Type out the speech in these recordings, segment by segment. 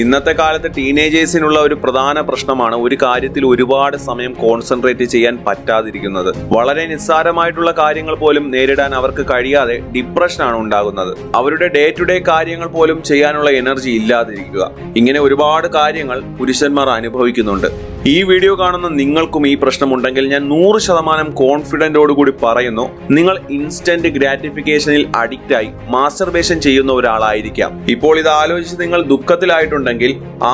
ഇന്നത്തെ കാലത്ത് ടീനേജേഴ്സിനുള്ള ഒരു പ്രധാന പ്രശ്നമാണ് ഒരു കാര്യത്തിൽ ഒരുപാട് സമയം കോൺസെൻട്രേറ്റ് ചെയ്യാൻ പറ്റാതിരിക്കുന്നത്. വളരെ നിസ്സാരമായിട്ടുള്ള കാര്യങ്ങൾ പോലും നേരിടാൻ അവർക്ക് കഴിയാതെ ഡിപ്രഷനാണ് ഉണ്ടാകുന്നത്. അവരുടെ ഡേ ടു ഡേ കാര്യങ്ങൾ പോലും ചെയ്യാനുള്ള എനർജി ഇല്ലാതിരിക്കുക. ഇങ്ങനെ ഒരുപാട് കാര്യങ്ങൾ പുരുഷന്മാർ അനുഭവിക്കുന്നുണ്ട്. ഈ വീഡിയോ കാണുന്ന നിങ്ങൾക്കും ഈ പ്രശ്നമുണ്ടെങ്കിൽ ഞാൻ നൂറ് ശതമാനം കോൺഫിഡന്റോട് കൂടി പറയുന്നു. നിങ്ങൾ ഇൻസ്റ്റന്റ് ഗ്രാറ്റിഫിക്കേഷനിൽ അഡിക്റ്റ് ആയി മാസ്റ്റർബേഷൻ ചെയ്യുന്ന ഒരാളായിരിക്കാം. ഇപ്പോൾ ഇത് ആലോചിച്ച് നിങ്ങൾ ദുഃഖത്തിലായിട്ടുണ്ടെങ്കിൽ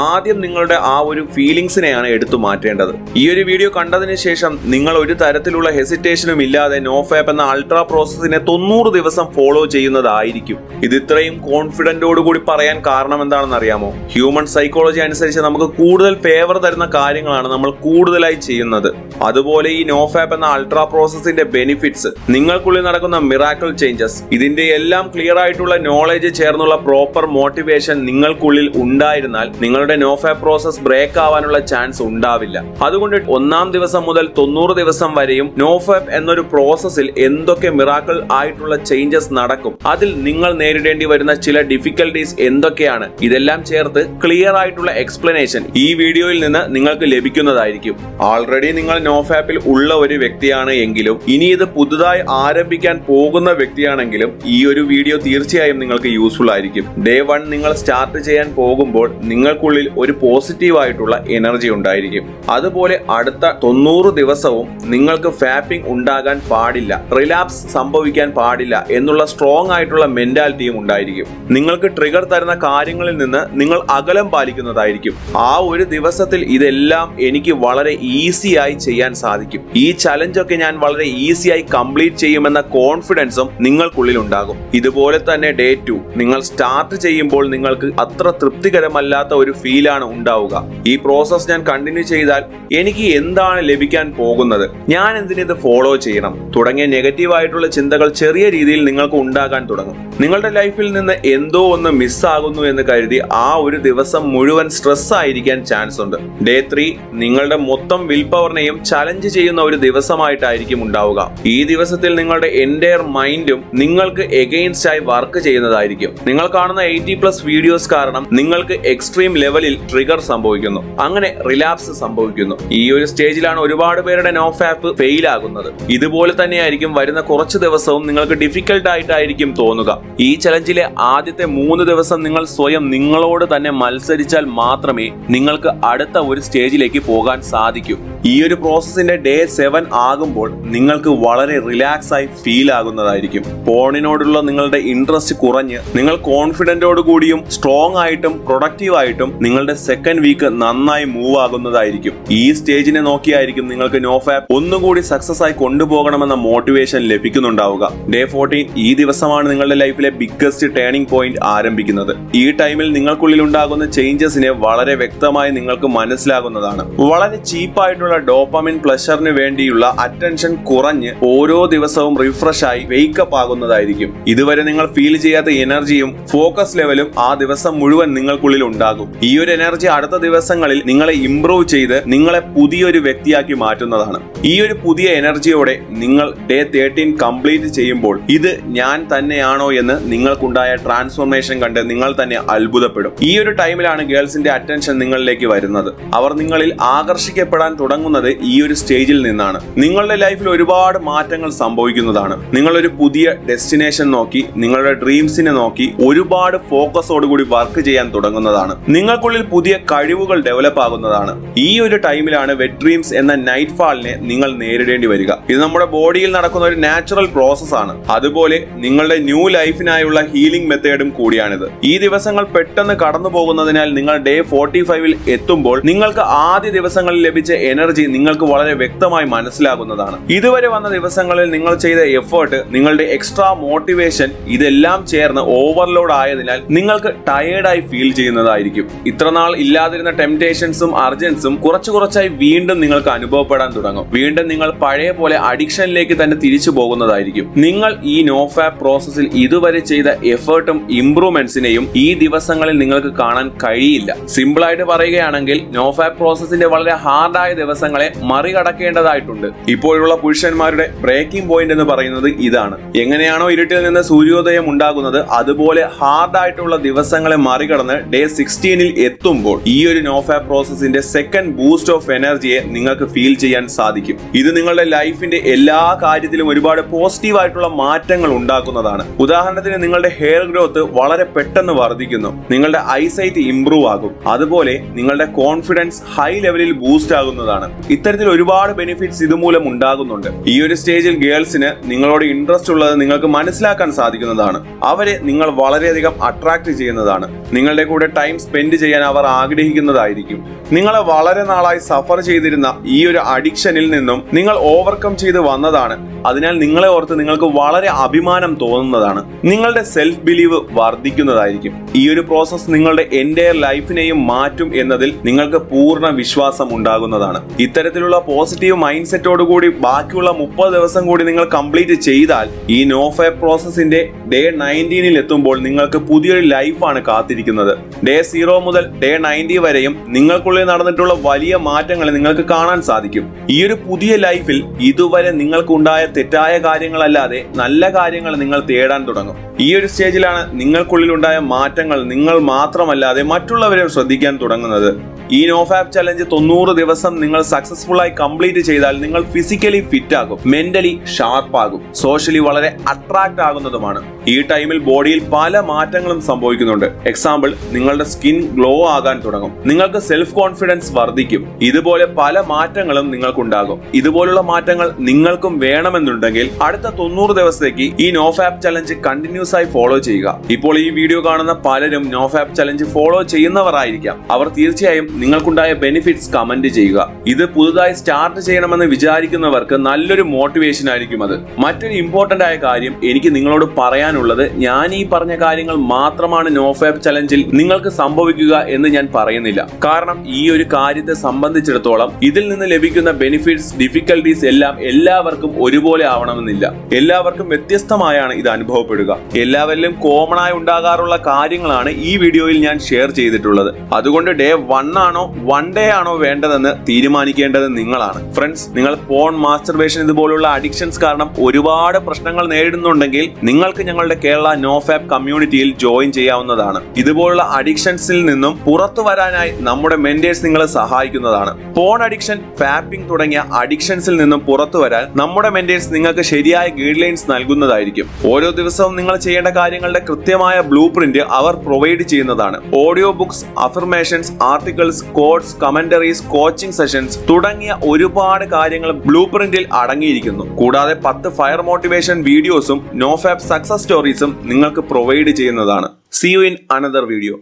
ആദ്യം നിങ്ങളുടെ ആ ഒരു ഫീലിംഗ്സിനെയാണ് എടുത്തു മാറ്റേണ്ടത്. ഈ ഒരു വീഡിയോ കണ്ടതിന് ശേഷം നിങ്ങൾ ഒരു തരത്തിലുള്ള ഹെസിറ്റേഷനും ഇല്ലാതെ നോഫാപ്പ് എന്ന അൾട്രാ പ്രോസസ്സിനെ തൊണ്ണൂറ് ദിവസം ഫോളോ ചെയ്യുന്നതായിരിക്കും. ഇത് ഇത്രയും കോൺഫിഡന്റോട് കൂടി പറയാൻ കാരണം എന്താണെന്ന് അറിയാമോ ഹ്യൂമൻ സൈക്കോളജി അനുസരിച്ച് നമുക്ക് കൂടുതൽ ഫേവർ തരുന്ന കാര്യങ്ങളാണ് നമ്മൾ കൂടുതലായി ചെയ്യുന്നത്. അതുപോലെ ഈ നോഫാപ്പ് എന്ന അൾട്രാ പ്രോസസിന്റെ ബെനിഫിറ്റ്സ് നിങ്ങൾക്കുള്ളിൽ നടക്കുന്ന മിറാക്കിൾ ചേഞ്ചസ് ഇതിന്റെ എല്ലാം ക്ലിയർ ആയിട്ടുള്ള നോളേജ് ചേർന്നുള്ള പ്രോപ്പർ മോട്ടിവേഷൻ നിങ്ങൾക്കുള്ളിൽ ഉണ്ടായിരുന്നാൽ നിങ്ങളുടെ നോഫാപ്പ് പ്രോസസ് ബ്രേക്ക് ആവാനുള്ള ചാൻസ് ഉണ്ടാവില്ല. അതുകൊണ്ട് ഒന്നാം ദിവസം മുതൽ തൊണ്ണൂറ് ദിവസം വരെയും നോഫാപ്പ് എന്നൊരു പ്രോസസ്സിൽ എന്തൊക്കെ മിറാക്കിൾ ആയിട്ടുള്ള ചേഞ്ചസ് നടക്കും അതിൽ നിങ്ങൾ നേരിടേണ്ടി വരുന്ന ചില ഡിഫിക്കൽട്ടീസ് എന്തൊക്കെയാണ് ഇതെല്ലാം ചേർത്ത് ക്ലിയർ ആയിട്ടുള്ള എക്സ്പ്ലനേഷൻ ഈ വീഡിയോയിൽ നിന്ന് നിങ്ങൾക്ക് ലഭിക്കുന്നതായിരിക്കും ഓൾറെഡി നിങ്ങൾ നോഫാപ്പിൽ ഉള്ള ഒരു വ്യക്തിയാണ് എങ്കിലും ഇനി ഇത് പുതുതായി ആരംഭിക്കാൻ പോകുന്ന വ്യക്തിയാണെങ്കിലും ഈ ഒരു വീഡിയോ തീർച്ചയായും നിങ്ങൾക്ക് യൂസ്ഫുൾ ആയിരിക്കും. ഡേ വൺ നിങ്ങൾ സ്റ്റാർട്ട് ചെയ്യാൻ പോകുമ്പോൾ നിങ്ങൾക്കുള്ളിൽ ഒരു പോസിറ്റീവ് ആയിട്ടുള്ള എനർജി ഉണ്ടായിരിക്കും. അതുപോലെ അടുത്ത തൊണ്ണൂറ് ദിവസവും നിങ്ങൾക്ക് ഫാപ്പിംഗ് ഉണ്ടാകാൻ പാടില്ല റിലാപ്സ് സംഭവിക്കാൻ പാടില്ല എന്നുള്ള സ്ട്രോങ് ആയിട്ടുള്ള മെന്റാലിറ്റിയും ഉണ്ടായിരിക്കും. നിങ്ങൾക്ക് ട്രിഗർ തരുന്ന കാര്യങ്ങളിൽ നിന്ന് നിങ്ങൾ അകലം പാലിക്കുന്നതായിരിക്കും. ആ ഒരു ദിവസത്തിൽ ഇതെല്ലാം എനിക്ക് വളരെ ഈസിയായി ചെയ്യാൻ സാധിക്കും. ഈ ചലഞ്ച് ഒക്കെ ഞാൻ വളരെ ഈസിയായി കംപ്ലീറ്റ് ചെയ്യുമെന്ന കോൺഫിഡൻസും നിങ്ങൾക്കുള്ളിൽ ഉണ്ടാകും ഇതുപോലെ തന്നെ ഡേ ടു നിങ്ങൾ സ്റ്റാർട്ട് ചെയ്യുമ്പോൾ നിങ്ങൾക്ക് അത്ര തൃപ്തികരമല്ലാത്ത ഒരു ഫീലാണ് ഉണ്ടാവുക. ഈ പ്രോസസ് ഞാൻ കണ്ടിന്യൂ ചെയ്താൽ എനിക്ക് എന്താണ് ലഭിക്കാൻ പോകുന്നത്? ഞാൻ എന്തിനിത് ഫോളോ ചെയ്യണം? തുടങ്ങിയ നെഗറ്റീവ് ആയിട്ടുള്ള ചിന്തകൾ ചെറിയ രീതിയിൽ നിങ്ങൾക്ക് ഉണ്ടാകാൻ തുടങ്ങും. നിങ്ങളുടെ ലൈഫിൽ നിന്ന് എന്തോ ഒന്ന് മിസ്സാകുന്നു എന്ന് കരുതി ആ ഒരു ദിവസം മുഴുവൻ സ്ട്രെസ് ആയിരിക്കാൻ ചാൻസ് ഉണ്ട്. ഡേ ത്രീ നിങ്ങളുടെ മൊത്തം വിൽ പവറിനെയും ചലഞ്ച് ചെയ്യുന്ന ഒരു ദിവസമായിട്ടായിരിക്കും ഉണ്ടാവുക. ഈ ദിവസത്തിൽ നിങ്ങളുടെ എന്റയർ മൈൻഡും നിങ്ങൾക്ക് എഗെയിൻസ്റ്റ് ആയി വർക്ക് ചെയ്യുന്നതായിരിക്കും. നിങ്ങൾ കാണുന്ന എയ്റ്റി പ്ലസ് വീഡിയോസ് കാരണം നിങ്ങൾക്ക് എക്സ്ട്രീം ലെവലിൽ ട്രിഗർ സംഭവിക്കുന്നു. അങ്ങനെ റിലാപ്സ് സംഭവിക്കുന്നു. ഈ ഒരു സ്റ്റേജിലാണ് ഒരുപാട് പേരുടെ നോഫ് ആപ്പ് ഫെയിൽ ആകുന്നത്. ഇതുപോലെ തന്നെയായിരിക്കും വരുന്ന കുറച്ച് ദിവസവും നിങ്ങൾക്ക് ഡിഫിക്കൽട്ട് ആയിട്ടായിരിക്കും തോന്നുക. ഈ ചലഞ്ചിലെ ആദ്യത്തെ മൂന്ന് ദിവസം നിങ്ങൾ സ്വയം നിങ്ങളോട് തന്നെ മത്സരിച്ചാൽ മാത്രമേ നിങ്ങൾക്ക് അടുത്ത ഒരു സ്റ്റേജിലേക്ക് പോകാൻ സാധിക്കൂ. ഈ ഒരു പ്രോസസ്സിന്റെ ഡേ സെവൻ ആകുമ്പോൾ നിങ്ങൾക്ക് വളരെ റിലാക്സ് ആയി ഫീൽ ആകുന്നതായിരിക്കും. ഫോണിനോടുള്ള നിങ്ങളുടെ ഇൻട്രസ്റ്റ് കുറഞ്ഞ് നിങ്ങൾ കോൺഫിഡന്റോട് കൂടിയും സ്ട്രോങ് ആയിട്ടും പ്രൊഡക്റ്റീവ് ആയിട്ടും നിങ്ങളുടെ സെക്കൻഡ് വീക്ക് നന്നായി മൂവ് ആകുന്നതായിരിക്കും. ഈ സ്റ്റേജിനെ നോക്കിയായിരിക്കും നിങ്ങൾക്ക് നോഫാപ്പ് ഒന്നുകൂടി സക്സസ് ആയി കൊണ്ടുപോകണമെന്ന മോട്ടിവേഷൻ ലഭിക്കുന്നുണ്ടാവുക. ഡേ ഫോർട്ടീൻ ഈ ദിവസമാണ് നിങ്ങളുടെ ലൈഫിലെ ബിഗ്ഗസ്റ്റ് ടേണിംഗ് പോയിന്റ് ആരംഭിക്കുന്നത്. ഈ ടൈമിൽ നിങ്ങൾക്കുള്ളിൽ ഉണ്ടാകുന്ന ചേഞ്ചസിനെ വളരെ വ്യക്തമായി നിങ്ങൾക്ക് മനസ്സിലാകുന്നതാണ്. വളരെ ചീപ്പായിട്ടുള്ള ഡോപ്പമിൻ പ്ലഷറിന് വേണ്ടിയുള്ള അറ്റൻഷൻ കുറഞ്ഞ് ഓരോ ദിവസവും റിഫ്രഷ് ആയി വെയ്ക്കപ്പ് ആകുന്നതായിരിക്കും. ഇതുവരെ നിങ്ങൾ ഫീൽ ചെയ്യാത്ത എനർജിയും ഫോക്കസ് ലെവലും ആ ദിവസം മുഴുവൻ നിങ്ങൾക്കുള്ളിൽ ഉണ്ടാകും. ഈ ഒരു എനർജി അടുത്ത ദിവസങ്ങളിൽ നിങ്ങളെ ഇംപ്രൂവ് ചെയ്ത് നിങ്ങളെ പുതിയൊരു വ്യക്തിയാക്കി മാറ്റുന്നതാണ്. ഈ ഒരു പുതിയ എനർജിയോടെ നിങ്ങൾ ഡേ തേർട്ടീൻ കംപ്ലീറ്റ് ചെയ്യുമ്പോൾ ഇത് ഞാൻ തന്നെയാണോ എന്ന് നിങ്ങൾക്കുണ്ടായ ട്രാൻസ്ഫോർമേഷൻ കണ്ട് നിങ്ങൾ തന്നെ അത്ഭുതപ്പെടും. ഈ ഒരു ടൈമിലാണ് ഗേൾസിന്റെ അറ്റൻഷൻ നിങ്ങളിലേക്ക് വരുന്നത്. അവർ നിങ്ങളിൽ ആകർഷിക്കപ്പെടാൻ തുടങ്ങുന്നത് ഈ ഒരു സ്റ്റേജിൽ നിന്നാണ്. നിങ്ങളുടെ ലൈഫിൽ ഒരുപാട് മാറ്റങ്ങൾ സംഭവിക്കുന്നതാണ്. നിങ്ങളൊരു പുതിയ ഡെസ്റ്റിനേഷൻ നോക്കി നിങ്ങളുടെ ഡ്രീംസിനെ നോക്കി ഒരുപാട് ഫോക്കസോടുകൂടി വർക്ക് ചെയ്യാൻ തുടങ്ങുന്നതാണ്. നിങ്ങൾക്കുള്ളിൽ പുതിയ കഴിവുകൾ ഡെവലപ്പ് ആകുന്നതാണ്. ഈ ഒരു ടൈമിലാണ് വെറ്റ് ഡ്രീംസ് എന്ന നൈറ്റ് ഫാളിനെ നിങ്ങൾ നേരിടേണ്ടി വരിക. ഇത് നമ്മുടെ ബോഡിയിൽ നടക്കുന്ന ഒരു നാച്ചുറൽ പ്രോസസ് ആണ്. അതുപോലെ നിങ്ങളുടെ ന്യൂ ലൈഫിനായുള്ള ഹീലിംഗ് മെത്തേഡും കൂടിയാണിത്. ഈ ദിവസങ്ങൾ പെട്ടെന്ന് കടന്നു പോകുന്നതിനാൽ നിങ്ങൾ ഡേ ഫോർട്ടി ഫൈവിൽ എത്തുമ്പോൾ നിങ്ങൾക്ക് ആദ്യ ദിവസങ്ങളിൽ ലഭിച്ച എനർജി നിങ്ങൾക്ക് വളരെ വ്യക്തമായി മനസ്സിലാകുന്നതാണ്. ഇതുവരെ വന്ന ദിവസങ്ങളിൽ നിങ്ങൾ ചെയ്ത എഫേർട്ട് നിങ്ങളുടെ എക്സ്ട്രാ മോട്ടിവേഷൻ ഇതെല്ലാം ചേർന്ന് ഓവർലോഡ് ആയതിനാൽ നിങ്ങൾക്ക് ടയേർഡായി ഫീൽ ചെയ്യുന്നതായിരിക്കും. ഇത്രനാൾ ഇല്ലാതിരുന്ന ടെംപ്റ്റേഷൻസും അർജൻസും കുറച്ചു കുറച്ചായി വീണ്ടും നിങ്ങൾക്ക് അനുഭവപ്പെടാൻ തുടങ്ങും. വീണ്ടും നിങ്ങൾ പഴയ പോലെ അഡിക്ഷനിലേക്ക് തന്നെ തിരിച്ചു പോകുന്നതായിരിക്കും. നിങ്ങൾ ഈ നോഫാപ്പ് പ്രോസസ്സിൽ ഇതുവരെ ചെയ്ത എഫേർട്ടും ഇംപ്രൂവ്മെന്റ്സിനെയും ഈ ദിവസങ്ങളിൽ നിങ്ങൾക്ക് കാണാൻ കഴിയില്ല. സിമ്പിളായിട്ട് പറയുകയാണെങ്കിൽ നോഫാപ്പ് പ്രോസസ്സിന്റെ വളരെ ഹാർഡായ ദിവസങ്ങളെ മറികടക്കേണ്ടതായിട്ടുണ്ട്. ഇപ്പോഴുള്ള പുരുഷന്മാരുടെ ബ്രേക്കിംഗ് പോയിന്റ് എന്ന് പറയുന്നത് ഇതാണ്. എങ്ങനെയാണോ ഇരുട്ടിൽ നിന്ന് സൂര്യോദയം ഉണ്ടാകുന്നത് അതുപോലെ ഹാർഡായിട്ടുള്ള ദിവസങ്ങളെ മറികടന്ന് ഡേ സിക്സ്റ്റീനിൽ എത്തുമ്പോൾ ഈ ഒരു നോഫാപ്പ് പ്രോസസ്സിന്റെ സെക്കൻഡ് ബൂസ്റ്റ് ഓഫ് എനർജിയെ നിങ്ങൾക്ക് ഫീൽ ചെയ്യാൻ സാധിക്കും. ഇത് നിങ്ങളുടെ ലൈഫിന്റെ എല്ലാ കാര്യത്തിലും ഒരുപാട് പോസിറ്റീവ് ആയിട്ടുള്ള മാറ്റങ്ങൾ ഉണ്ടാക്കുന്നതാണ്. ഉദാഹരണത്തിന് നിങ്ങളുടെ ഹെയർ ഗ്രോത്ത് വളരെ പെട്ടെന്ന് വർദ്ധിക്കുന്നു. നിങ്ങളുടെ ഐസൈറ്റ് ഇംപ്രൂവ് ആകും. അതുപോലെ നിങ്ങളുടെ കോൺഫിഡൻസ് ഹൈ ലെവലിൽ ബൂസ്റ്റ് ആകുന്നതാണ്. ഇത്തരത്തിൽ ഒരുപാട് ബെനിഫിറ്റ്സ് ഇതുമൂലം ഉണ്ടാകുന്നുണ്ട്. ഈ ഒരു സ്റ്റേജിൽ ഗേൾസിന് നിങ്ങളോട് ഇൻട്രസ്റ്റ് ഉള്ളത് നിങ്ങൾക്ക് മനസ്സിലാക്കാൻ സാധിക്കുന്നതാണ്. അവരെ നിങ്ങൾ വളരെയധികം അട്രാക്ട് ചെയ്യുന്നതാണ്. നിങ്ങളുടെ കൂടെ ടൈം സ്പെൻഡ് ചെയ്യാൻ അവർ ആഗ്രഹിക്കുന്നതായിരിക്കും. നിങ്ങളെ വളരെ നാളായി സഫർ ചെയ്തിരുന്ന ഈ ഒരു അഡിക്ഷനിൽ നിന്നും നിങ്ങൾ ഓവർകം ചെയ്ത് വന്നതാണ്. അതിനാൽ നിങ്ങളെ ഓർത്ത് നിങ്ങൾക്ക് വളരെ അഭിമാനം തോന്നുന്നതാണ്. നിങ്ങളുടെ സെൽഫ് ബിലീവ് വർദ്ധിക്കുന്നതായിരിക്കും. ഈ ഒരു പ്രോസസ് നിങ്ങളുടെ എന്റയർ ലൈഫിനെയും മാറ്റും എന്നതിൽ നിങ്ങൾക്ക് പൂർണ വിശ്വാസം ഉണ്ടാകുന്നതാണ്. ഇത്തരത്തിലുള്ള പോസിറ്റീവ് മൈൻഡ് സെറ്റോട് കൂടി ബാക്കിയുള്ള മുപ്പത് ദിവസം കൂടി നിങ്ങൾ കംപ്ലീറ്റ് ചെയ്താൽ ഈ നോ നോഫെ പ്രോസസ്സിന്റെ ഡേ നയന്റീനിൽ എത്തുമ്പോൾ നിങ്ങൾക്ക് പുതിയൊരു ലൈഫാണ് കാത്തിരിക്കുന്നത്. ഡേ സീറോ മുതൽ ഡേ നയന്റി വരെയും നിങ്ങൾക്കുള്ളിൽ നടന്നിട്ടുള്ള വലിയ മാറ്റങ്ങൾ നിങ്ങൾക്ക് കാണാൻ സാധിക്കും. ഈ ഒരു പുതിയ ലൈഫിൽ ഇതുവരെ നിങ്ങൾക്കുണ്ടായ തെറ്റായ കാര്യങ്ങളല്ലാതെ നല്ല കാര്യങ്ങൾ നിങ്ങൾ തേടാൻ തുടങ്ങും. ഈ ഒരു സ്റ്റേജിലാണ് നിങ്ങൾക്കുള്ളിലുണ്ടായ മാറ്റങ്ങൾ നിങ്ങൾ മാത്രമല്ലാതെ മറ്റുള്ളവരെ ശ്രദ്ധിക്കാൻ തുടങ്ങുന്നത്. ഈ നോഫാപ്പ് ചലഞ്ച് തൊണ്ണൂറ് ദിവസം നിങ്ങൾ സക്സസ്ഫുൾ ആയി കംപ്ലീറ്റ് ചെയ്താൽ നിങ്ങൾ ഫിസിക്കലി ഫിറ്റ് ആകും മെന്റലി ഷാർപ്പ് ആകും സോഷ്യലി വളരെ അട്രാക്ട് ആകുന്നതുമാണ്. ഈ ടൈമിൽ ബോഡിയിൽ പല മാറ്റങ്ങളും സംഭവിക്കുന്നുണ്ട്. എക്സാമ്പിൾ നിങ്ങളുടെ സ്കിൻ ഗ്ലോ ആകാൻ തുടങ്ങും. നിങ്ങൾക്ക് സെൽഫ് കോൺഫിഡൻസ് വർദ്ധിക്കും. ഇതുപോലെ പല മാറ്റങ്ങളും നിങ്ങൾക്കുണ്ടാകും. ഇതുപോലുള്ള മാറ്റങ്ങൾ നിങ്ങൾക്കും വേണമെന്നുണ്ടെങ്കിൽ അടുത്ത തൊണ്ണൂറ് ദിവസത്തേക്ക് ഈ നോഫാപ്പ് ചലഞ്ച് കണ്ടിന്യൂസ് ആയി ഫോളോ ചെയ്യുക. ഇപ്പോൾ ഈ വീഡിയോ കാണുന്ന പലരും നോഫാപ്പ് ചലഞ്ച് ഫോളോ ചെയ്യുന്നവരായിരിക്കാം. അവർ തീർച്ചയായും നിങ്ങൾക്കുണ്ടായ ബെനിഫിറ്റ്സ് കമന്റ് ചെയ്യുക. ഇത് പുതുതായി സ്റ്റാർട്ട് ചെയ്യണമെന്ന് വിചാരിക്കുന്നവർക്ക് നല്ലൊരു മോട്ടിവേഷൻ ആയിരിക്കും അത്. മറ്റൊരു ഇമ്പോർട്ടന്റ് ആയ കാര്യം എനിക്ക് നിങ്ങളോട് പറയാനുള്ളത് ഞാൻ ഈ പറഞ്ഞ കാര്യങ്ങൾ മാത്രമാണ് നോഫാപ്പ് ചലഞ്ചിൽ നിങ്ങൾക്ക് സംഭവിക്കുക എന്ന് ഞാൻ പറയുന്നില്ല. കാരണം ഈ ഒരു കാര്യത്തെ സംബന്ധിച്ചിടത്തോളം ഇതിൽ നിന്ന് ലഭിക്കുന്ന ബെനിഫിറ്റ്സ് ഡിഫിക്കൽട്ടീസ് എല്ലാം എല്ലാവർക്കും ഒരുപോലെ ആവണമെന്നില്ല. എല്ലാവർക്കും വ്യത്യസ്തമായാണ് ഇത് അനുഭവപ്പെടുക. എല്ലാവരിലും കോമൺ ആയി ഉണ്ടാകാറുള്ള കാര്യങ്ങളാണ് ഈ വീഡിയോയിൽ ഞാൻ ഷെയർ ചെയ്തിട്ടുള്ളത്. അതുകൊണ്ട് ഡേ വൺ ആണോ വൺ ഡേ ആണോ വേണ്ടതെന്ന് തീരുമാനിക്കേണ്ടത് നിങ്ങളാണ്. ഫ്രണ്ട്സ് നിങ്ങൾ പോൺ മാസ്റ്റർവേഷൻ ഇതുപോലുള്ള അഡിക്ഷൻസ് കാരണം ഒരുപാട് പ്രശ്നങ്ങൾ നേരിടുന്നുണ്ടെങ്കിൽ നിങ്ങൾക്ക് ഞങ്ങളുടെ കേരള നോഫാബ് കമ്മ്യൂണിറ്റിയിൽ ജോയിൻ ചെയ്യാവുന്നതാണ്. ഇതുപോലുള്ള അഡിക്ഷൻസിൽ നിന്നും പുറത്തു വരാനായി നമ്മുടെ മെന്റേഴ്സ് നിങ്ങളെ സഹായിക്കുന്നതാണ്. ഫോൺ അഡിക്ഷൻ ഫാപ്പിംഗ് തുടങ്ങിയ അഡിക്ഷൻസിൽ നിന്നും പുറത്തു വരാൻ നമ്മുടെ മെന്റേഴ്സ് നിങ്ങൾക്ക് ശരിയായ ഗൈഡ് ലൈൻസ് നൽകുന്നതായിരിക്കും. ഓരോ ദിവസവും നിങ്ങൾ ചെയ്യേണ്ട കാര്യങ്ങളുടെ കൃത്യമായ ബ്ലൂ പ്രിന്റ് അവർ പ്രൊവൈഡ് ചെയ്യുന്നതാണ്. Audio books affirmations articles quotes commentaries coaching sessions തുടങ്ങിയ ഒരുപാട് കാര്യങ്ങൾ ബ്ലൂ പ്രിന്റിൽ അടങ്ങിയിരിക്കുന്നു. കൂടാതെ പത്ത് ഫയർ മോട്ടിവേഷൻ വീഡിയോസും നോഫാപ്പ് സക്സസ് സ്റ്റോറീസും നിങ്ങൾക്ക് പ്രൊവൈഡ് ചെയ്യുന്നതാണ്. See you in another video